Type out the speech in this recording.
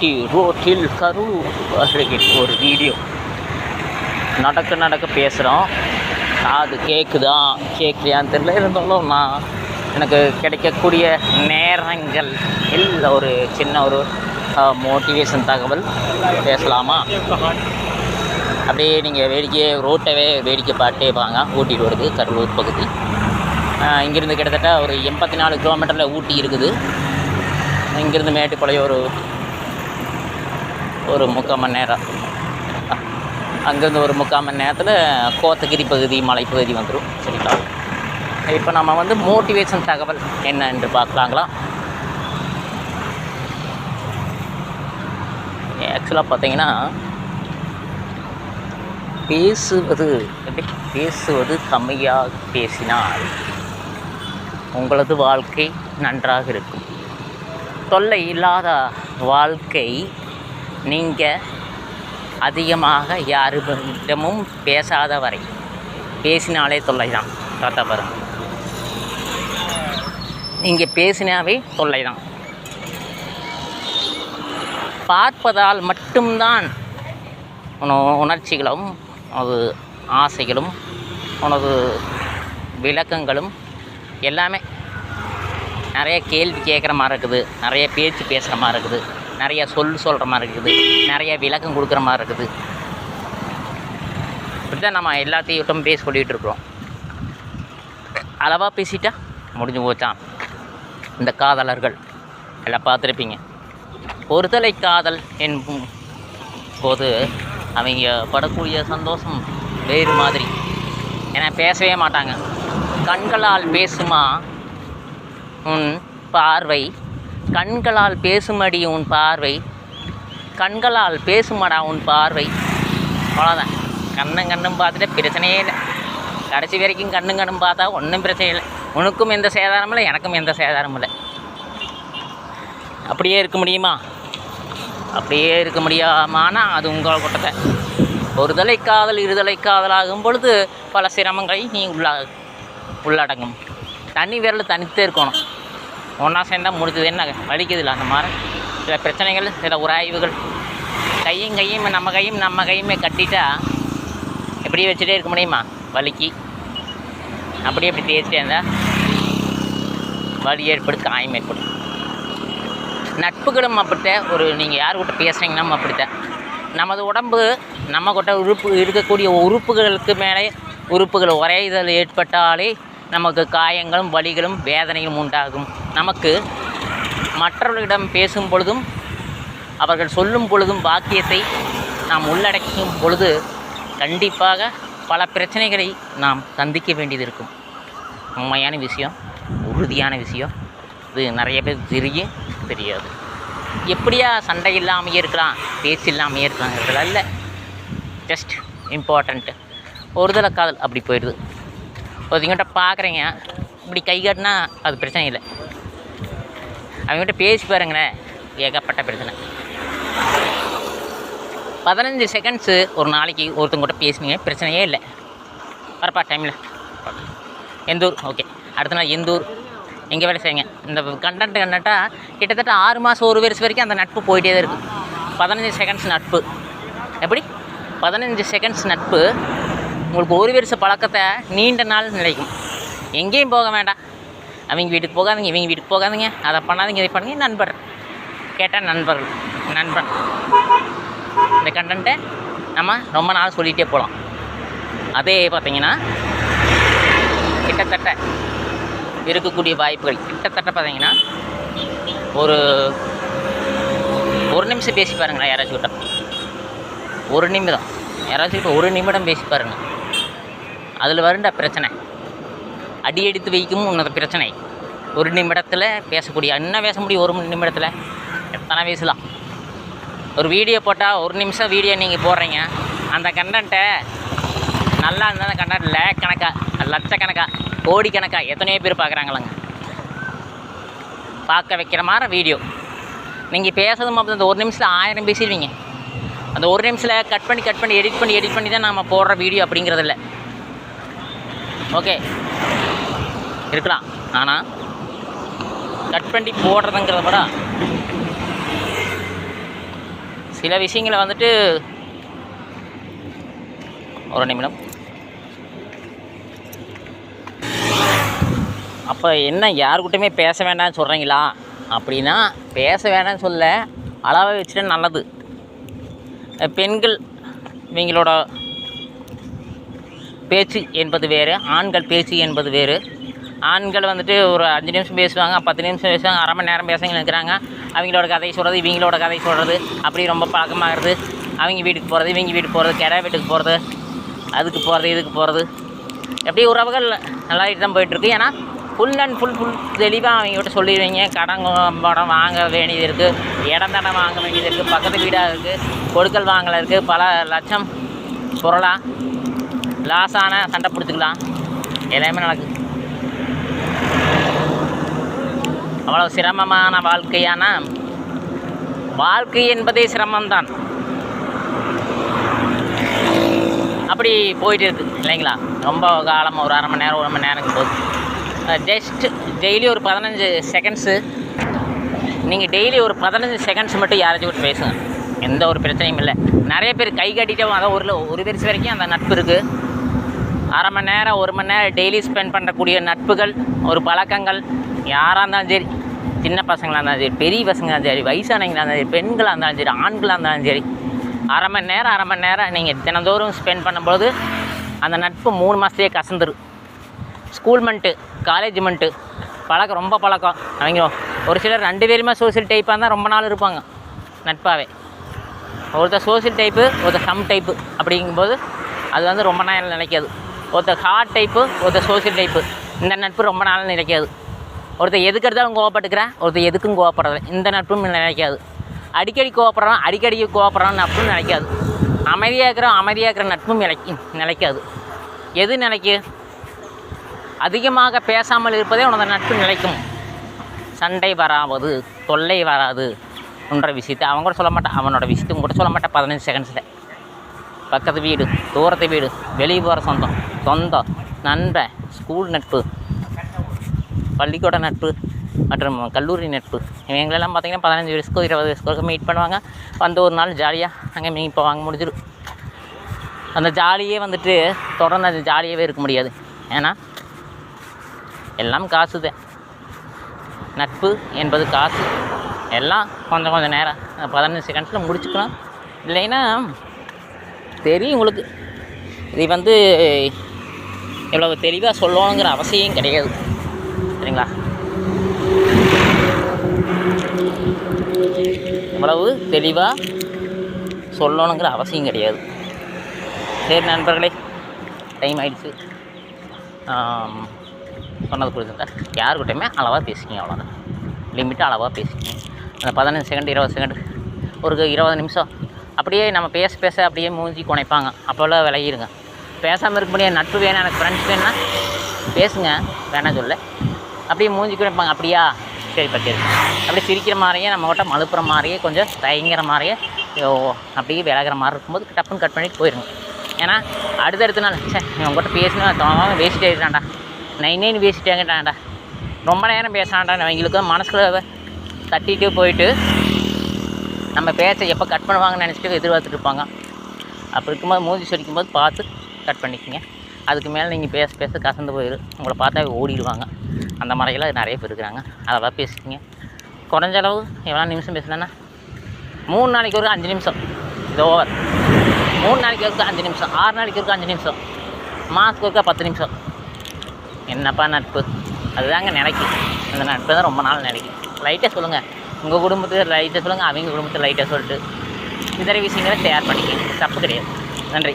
ஊட்டி ரோட்டில் கரூர் அருகில் ஒரு வீடியோ. நடக்க நடக்க பேசுகிறோம் அது கேட்குதா கேட்கலையான்னு தெரியல. இருந்தாலும் நான் எனக்கு கிடைக்கக்கூடிய நேரங்கள் இல்லை ஒரு சின்ன ஒரு மோட்டிவேஷன் தகவல் பேசலாமா? அப்படியே நீங்கள் வேடிக்கையே ரோட்டவே வேடிக்கை பாட்டே வாங்க. ஊட்டி ரோடுக்கு கருளூர் பகுதி. இங்கேருந்து கிட்டத்தட்ட ஒரு எண்பத்தி நாலு கிலோமீட்டரில் ஊட்டி இருக்குது. இங்கேருந்து மேட்டுப்பாளையம் ஒரு ஒரு முக்கால் மணி நேரம். அங்கேருந்து ஒரு முக்கால் மணி நேரத்தில் கோத்தகிரி பகுதி மலைப்பகுதி வந்துடும் சரிங்களா? இப்போ நம்ம வந்து மோட்டிவேஷன் தகவல் என்ன என்று பார்க்கலாங்களா? ஆக்சுவலாக பார்த்தீங்கன்னா பேசுவது எப்படி? பேசுவது கம்மியாக பேசினால் உங்களது வாழ்க்கை நன்றாக இருக்கும். தொல்லை இல்லாத வாழ்க்கை நீங்கள் அதிகமாக யாரிடமும் பேசாத வரை பேசினாலே தொல்லை தான் தாத்தா பாருங்க பேசினாவே தொல்லை தான் பார்ப்பதால் மட்டும்தான் உன உணர்ச்சிகளும் உனது ஆசைகளும் உனது விளக்கங்களும் எல்லாமே. நிறைய கேள்வி கேட்குற மாதிரி இருக்குது நிறைய பேச்சு பேசுகிற மாதிரி இருக்குது. நிறைய சொல் சொல்கிற மாதிரி இருக்குது. நிறைய விளக்கம் கொடுக்குற மாதிரி இருக்குது. இப்படி தான் நம்ம எல்லாத்தையும் பேசி சொல்லிகிட்டு இருக்கிறோம். அளவாக பேசிட்டா முடிஞ்சு போச்சான் இந்த காதலர்கள். எல்லாம் பார்த்துருப்பீங்க. ஒருதலை காதல் என்பும் போது அவங்க படக்கூடிய சந்தோஷம் வேறு மாதிரி. ஏன்னா பேசவே மாட்டாங்க. கண்களால் பேசுமா? உன் பார்வை கண்களால் பேசுமடி உன் பார்வை. கண்களால் பேசுமடா உன் பார்வை. அவ்வளோதான் கண்ணும் கண்ணும் பார்த்துட்டு பிரச்சனையே இல்லை. கடைசி வரைக்கும் கண்ணும் கண்ணும் பார்த்தா ஒன்றும் பிரச்சனை இல்லை. உனக்கும் எந்த சேதாரமும் இல்லை எனக்கும் எந்த சேதாரமும் இல்லை. அப்படியே இருக்க முடியுமா? அப்படியே இருக்க முடியாமானா அது உங்கள் கூட்டத்தை. ஒரு தலை காதல் இருதலை காதலாகும் பொழுது பல சிரமங்களை நீ உள்ளா உள்ளடங்கும். தனி விரல் தனித்தே இருக்கணும். ஒன்றா சேர்ந்தால் முடிஞ்சது. என்ன வலிக்குதுல்ல அந்த மாதிரி? சில பிரச்சனைகள் சில உராய்வுகள். கையும் கையும் நம்ம கையும் நம்ம கையுமே கட்டிட்டா எப்படியே வச்சுட்டே இருக்க முடியுமா? வலிக்கு. அப்படியே அப்படி தேய்ச்சிட்டே இருந்தால் வலி ஏற்படும் காயம் ஏற்படும் நட்புகளும் அப்படித்தான். ஒரு நீங்கள் யார் பேசுகிறீங்கன்னா அப்படித்தான். நமது உடம்பு நம்ம கிட்ட உறுப்பு இருக்கக்கூடிய உறுப்புகளுக்கு மேலே உறுப்புகள் உறையுதல் ஏற்பட்டாலே நமக்கு காயங்களும் வலிகளும் வேதனையும் உண்டாகும். நமக்கு மற்றவர்களிடம் பேசும் பொழுதும் அவர்கள் சொல்லும் பொழுதும் வாக்கியத்தை நாம் உள்ளடக்கும் பொழுது கண்டிப்பாக பல பிரச்சனைகளை நாம் சந்திக்க வேண்டியது இருக்கும் உண்மையான விஷயம் உறுதியான விஷயம். இது நிறைய பேர் தெரியும் தெரியாது. எப்படியா சண்டை இல்லாமையே இருக்கலாம் பேச்சு இல்லாமையே இருக்கலாங்கிறதுல இல்லை ஜஸ்ட் இம்பார்ட்டண்ட்டு ஒருதலை காதல் அப்படி போயிடுது. ஒருத்தங்கிட்ட பார்க்குறீங்க இப்படி கை காட்டினா அது பிரச்சனை இல்லை. அவங்ககிட்ட பேசி பாருங்களேன் ஏகப்பட்ட பிரச்சனை. பதினஞ்சு செகண்ட்ஸு ஒரு நாளைக்கு ஒருத்தங்கிட்ட பேசுனீங்க பிரச்சனையே இல்லை. வரப்பா டைமில் எந்தூர்? ஓகே அடுத்த நாள் எந்தூர்? எங்கே வேலை செய்யுங்க இந்த கண்டென்ட் கண்டென்ட்டாக கிட்டத்தட்ட ஆறு மாதம் ஒரு வருஷம் வரைக்கும் அந்த நட்பு போயிட்டே தான் இருக்குது பதினஞ்சு செகண்ட்ஸ் நட்பு. எப்படி? பதினஞ்சு செகண்ட்ஸ் நட்பு உங்களுக்கு ஒரு வருஷ பழக்கத்தை நீண்ட நாள் நிலைக்கும். எங்கேயும் போக வேண்டாம். அவங்க வீட்டுக்கு போகாதீங்க இவங்க வீட்டுக்கு போகாதீங்க. அதை பண்ணாதீங்க இதை பண்ணுங்க. நண்பர். கேட்டால் நண்பர்கள். நண்பன். இந்த கண்டென்ட்டை நம்ம ரொம்ப நாள் சொல்லிகிட்டே போகலாம் அதே பார்த்தீங்கன்னா கிட்டத்தட்ட இருக்கக்கூடிய வாய்ப்புகள். கிட்டத்தட்ட பார்த்தீங்கன்னா ஒரு ஒரு நிமிஷம் பேசி பாருங்களேன் யாராச்சும் கிட்ட ஒரு நிமிடம். யாராச்சும் கிட்ட ஒரு நிமிடம் பேசி பாருங்கள் அதில் வருண்ட பிரச்சனை. அடி எடுத்து வைக்கும் உன்னது பிரச்சனை. ஒரு நிமிடத்தில் பேசக்கூடிய என்ன பேச முடியும் ஒரு நிமிடத்தில். எத்தனை பேசலாம். ஒரு வீடியோ போட்டால் ஒரு நிமிஷம் வீடியோ நீங்கள் போடுறீங்க. அந்த கண்டென்ட்டை நல்லா இருந்தால் கண்டென்ட் லேக் கணக்காக லட்சக்கணக்காக கோடிக்கணக்காக எத்தனையோ பேர் பார்க்குறாங்களாங்க பார்க்க வைக்கிற மாதிரி வீடியோ நீங்கள் பேசுறது மட்டும் அந்த ஒரு நிமிஷத்தில் ஆயிரம் பேசிடுவீங்க. அந்த ஒரு நிமிஷத்தில் கட் பண்ணி கட் பண்ணி எடிட் பண்ணி எடிட் பண்ணி தான் நம்ம போடுற வீடியோ அப்படிங்கிறது இல்லை. ஓகே. இருக்கலாம். ஆனால் கட் பண்ணி போடுறதுங்கிறத விட சில விஷயங்களை வந்துட்டு ஒரு நிமிடம். அப்போ என்ன யாருக்கிட்டையுமே பேச வேண்டாம்னு சொல்கிறீங்களா அப்படின்னா பேச வேண்டாம்னு சொல்ல அளவை வச்சுட்டு நல்லது. பெண்கள் இவங்களோட பேச்சு என்பது வேறு ஆண்கள் பேச்சு என்பது வேறு. ஆண்கள் வந்துட்டு ஒரு அஞ்சு நிமிஷம் பேசுவாங்க பத்து நிமிஷம் பேசுவாங்க அரை மணி நேரம் பேசுங்க நினைக்கிறாங்க. அவங்களோட கதை சொல்கிறது இவங்களோட கதை சொல்கிறது அப்படி ரொம்ப பழக்கமாகிறது. அவங்க வீட்டுக்கு போகிறது இவங்க வீட்டுக்கு போகிறது கிடா வீட்டுக்கு போகிறது அதுக்கு போகிறது இதுக்கு போகிறது எப்படி உறவுகள் நல்லாயிட்டு தான் போயிட்டுருக்கு ஏன்னா ஃபுல் அண்ட் ஃபுல் ஃபுல் தெளிவாக அவங்ககிட்ட சொல்லிடுவீங்க. கடன் படம் வாங்க வேண்டியது இருக்குது இடம் தடம் வாங்க வேண்டியது இருக்குது பக்கத்து வீடாக இருக்குது கொடுக்கல் வாங்கல இருக்குது பல லட்சம் பொருளாக லாஸான சண்டை பிடிச்சிக்கலாம். எல்லாமே நடக்குது அவ்வளோ சிரமமான வாழ்க்கையான வாழ்க்கை என்பதே சிரமம்தான். அப்படி போயிட்டு இருக்கு இல்லைங்களா? ரொம்ப காலம் ஒரு அரை மணி நேரம் ஒரு மணி நேரம் போகுது ஜஸ்ட் டெய்லி ஒரு பதினஞ்சு செகண்ட்ஸு நீங்கள் டெய்லி ஒரு பதினஞ்சு செகண்ட்ஸ் மட்டும் யாராச்சும் கூட பேசுங்க. எந்த ஒரு பிரச்சனையும் இல்லை. நிறைய பேர் கை கட்டிட்டே அதான் ஒரு ஒரு பெருசு வரைக்கும் அந்த நட்பு இருக்குது அரை மணி நேரம் ஒரு மணி நேரம் டெய்லி ஸ்பெண்ட் பண்ணக்கூடிய நட்புகள் ஒரு பழக்கங்கள் யாராக இருந்தாலும் சரி சின்ன பசங்களாக இருந்தாலும் சரி பெரிய பசங்களாக இருந்தாலும் சரி வயசானவங்களாக இருந்தாலும் சரி பெண்களாக இருந்தாலும் சரி ஆண்களாக இருந்தாலும் சரி அரை மணி நேரம் அரை மணி நேரம் நீங்கள் தினந்தோறும் ஸ்பெண்ட் பண்ணும்போது அந்த நட்பு மூணு மாதத்தையே கசந்துரும். ஸ்கூல் மண்ட்டு காலேஜ் மண்ட்டு பழக்கம் ரொம்ப பழக்கம். அவங்க ஒரு சிலர் ரெண்டு பேருமே சோசியல் டைப்பாக இருந்தால் ரொம்ப நாள் இருப்பாங்க நட்பாகவே ஒருத்தர் சோசியல் டைப்பு ஒருத்தர் சம் டைப்பு அப்படிங்கும்போது அது வந்து ரொம்ப நாள் நினைக்காது ஒருத்தர் ஹார்ட் டைப்பு ஒருத்தர் சோசியல் டைப்பு இந்த நட்பு ரொம்ப நாள் நிலைக்காது. ஒருத்தர் எதுக்கு எடுத்தாலும் கோவப்பட்டுக்கிறேன் ஒருத்தர் எதுக்கும் கோவப்படுறது இந்த நட்பும் நினைக்காது அடிக்கடி கோவப்படுறோம் அடிக்கடி கோவப்படுறோம் நட்பும் நினைக்காது அமைதியாக இருக்கிறோம் அமைதியாக இருக்கிற நட்பும் நிலைக்கு நிலைக்காது. எது நிலைக்கு? அதிகமாக பேசாமல் இருப்பதே உனது நட்பு நிலைக்கும். சண்டை வராவது தொல்லை வராது என்ற விஷயத்தை அவன் கூட சொல்ல மாட்டான். அவனோட விஷயத்தையும் கூட சொல்ல மாட்டான். பதினஞ்சு செகண்ட்ஸில் பக்கத்து வீடு தூரத்து வீடு வெளியே போகிற சொந்தம். சொந்தம் நண்பன் ஸ்கூல் நட்பு பள்ளிக்கூட நட்பு மற்றும் கல்லூரி நட்பு. இவங்களெல்லாம் பார்த்திங்கன்னா பதினஞ்சு வயசுக்கோ இருபது வயசுக்கோ மீட் பண்ணுவாங்க. வந்து ஒரு நாள் ஜாலியாக அங்கே மீட் போவாங்க முடிஞ்சிடும். அந்த ஜாலியே வந்துட்டு தொடர்ந்து அந்த ஜாலியாகவே இருக்க முடியாது. ஏன்னா எல்லாம் காசு தான். நட்பு என்பது காசு. எல்லாம் கொஞ்சம் கொஞ்சம் நேரம் பதினஞ்சு செகண்ட்ஸில் முடிச்சுக்கலாம் இல்லைன்னா தெரியும் உங்களுக்கு. இது வந்து இவ்வளவு தெளிவாக சொல்லணுங்கிற அவசியம் கிடையாது. சரிங்களா? இவ்வளவு தெளிவாக சொல்லணுங்கிற அவசியம் கிடையாது. சரி நண்பர்களே டைம் ஆயிடுச்சு. சொன்னது புரிஞ்சுங்க யாருக்கிட்டையுமே அளவாக பேசிக்கிங்க அவ்வளோதான் லிமிட்டாக அளவாக பேசிக்கிங்க. அந்த பதினஞ்சு செகண்ட் இருபது செகண்ட் ஒரு இருபது நிமிஷம். அப்படியே நம்ம பேச பேச அப்படியே மூஞ்சி குனைப்பாங்க. அப்போல்லாம் விலகிருங்க. பேசாமல் இருக்க முடியாது. நட்பு வேணும் எனக்கு ஃப்ரெண்ட்ஸ் வேணும்னா பேசுங்க. வேணாம் சொல்ல அப்படியே மூஞ்சி கூட இருப்பாங்க அப்படியா? சரி பற்றி அப்படியே சிரிக்கிற மாதிரியே நம்ம கிட்ட மழுப்புற மாதிரியே கொஞ்சம் தயங்குற மாதிரியே ஓ, அப்படியே விலகிற மாதிரி இருக்கும்போது டப்புன்னு கட் பண்ணிட்டு போயிருங்க. ஏன்னா அடுத்தடுத்த நாள் சே உங்கள்கிட்ட கிட்ட பேசினா தோணாமல் வேஸ்ட் ஆகிட்டான்டா நைன் நைன் பேசிட்டாங்கட்டான்டா ரொம்ப நேரம் பேசாண்டான் இவங்களுக்கு மனசுக்குள்ள தட்டிட்டு போயிட்டு நம்ம பேச்சை எப்போ கட் பண்ணுவாங்கன்னு நினச்சிட்டு எதிர்பார்த்துட்டு இருப்பாங்க. அப்படி இருக்கும்போது மூஞ்சி சொரிக்கும் போது பார்த்து கட் பண்ணிக்கோங்க. அதுக்கு மேலே நீங்கள் பேச பேச கசந்து போயிடும் உங்களை பார்த்தா ஓடிடுவாங்க. அந்த மாதிரியெல்லாம் நிறைய பேர் இருக்கிறாங்க. அதெல்லாம் பேசிக்கிங்க. குறைஞ்ச அளவு எவ்வளோ நிமிஷம் பேசுனேன்னா? மூணு நாளைக்கு ஒரு அஞ்சு நிமிஷம். இது ஓவர் மூணு நாளைக்கு ஒருக்கா அஞ்சு நிமிஷம். ஆறு நாளைக்கு ஒருக்கா அஞ்சு நிமிஷம். மாதத்துக்கு ஒருக்கா பத்து நிமிஷம். என்னப்பா நட்பு? அதுதாங்க நினைக்கும் அந்த நட்பு தான் ரொம்ப நாள் நினைக்கும் லைட்டாக சொல்லுங்கள் உங்கள் குடும்பத்துக்கு லைட்டாக சொல்லுங்கள் அவங்க குடும்பத்தில் லைட்டாக சொல்லிட்டு. இதர விஷயங்களை ஷேர் பண்ணிக்கங்க. தப்பு கிடையாது. நன்றி.